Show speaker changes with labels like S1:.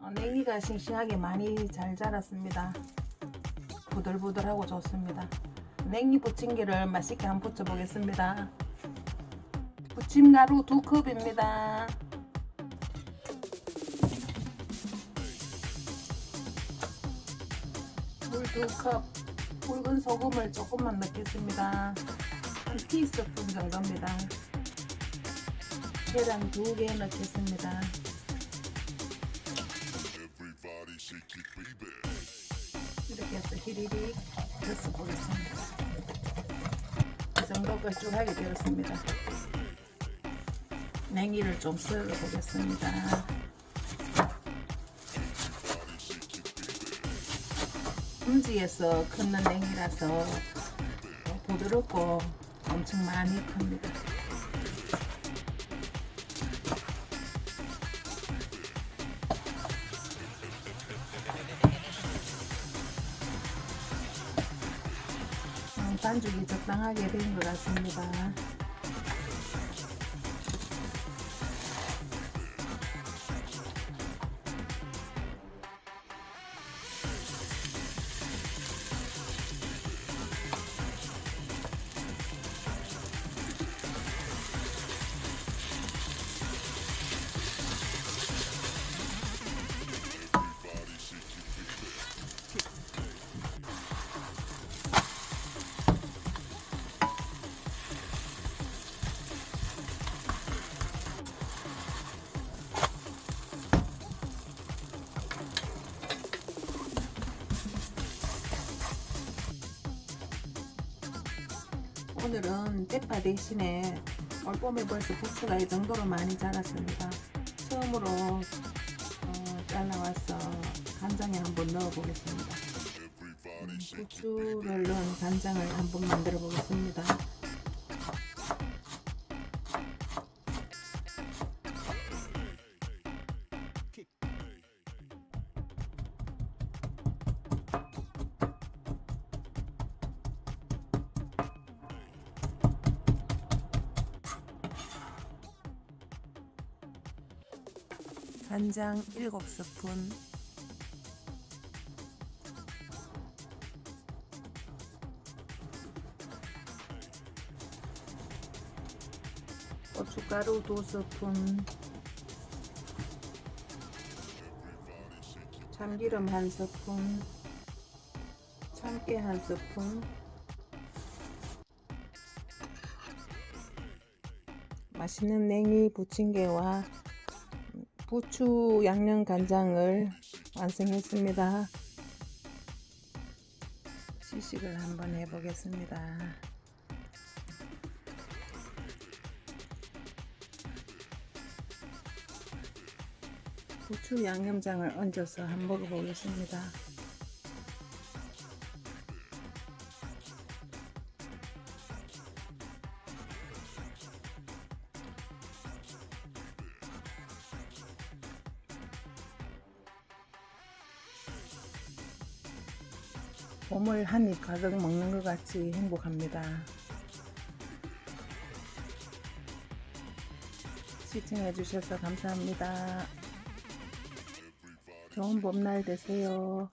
S1: 어, 냉이가 싱싱하게 많이 잘 자랐습니다. 부들부들하고 좋습니다. 냉이 부침개를 맛있게 한번 부쳐 보겠습니다. 부침가루 두 컵입니다. 물두 컵, 붉은 소금을 조금만 넣겠습니다. 한 티스푼 정도입니다. 계란 두개 넣겠습니다. 이렇게 해서 히리리 젖어 보겠습니다. 이 정도 걸쭉하게 되었습니다. 냉이를 좀 썰어 보겠습니다. 음지에서 크는 냉이라서 부드럽고 엄청 많이 큽니다. 반죽이 적당하게 된 것 같습니다. 오늘은 대파 대신에 올봄에 벌써 부추가 이 정도로 많이 자랐습니다. 처음으로 어, 잘라와서 간장에 한번 넣어보겠습니다. 음, 부추를 넣은 간장을 한번 만들어 보겠습니다. 간장 7스푼. 고춧가루 2스푼. 참기름 1스푼. 참깨 1스푼. 맛있는 냉이 부침개와 부추 양념 간장을 완성했습니다. 시식을 한번 해보겠습니다. 부추 양념장을 얹어서 한번 먹어보겠습니다. 봄을 한 입 가득 먹는 것 같이 행복합니다. 시청해 주셔서 감사합니다. 좋은 봄날 되세요.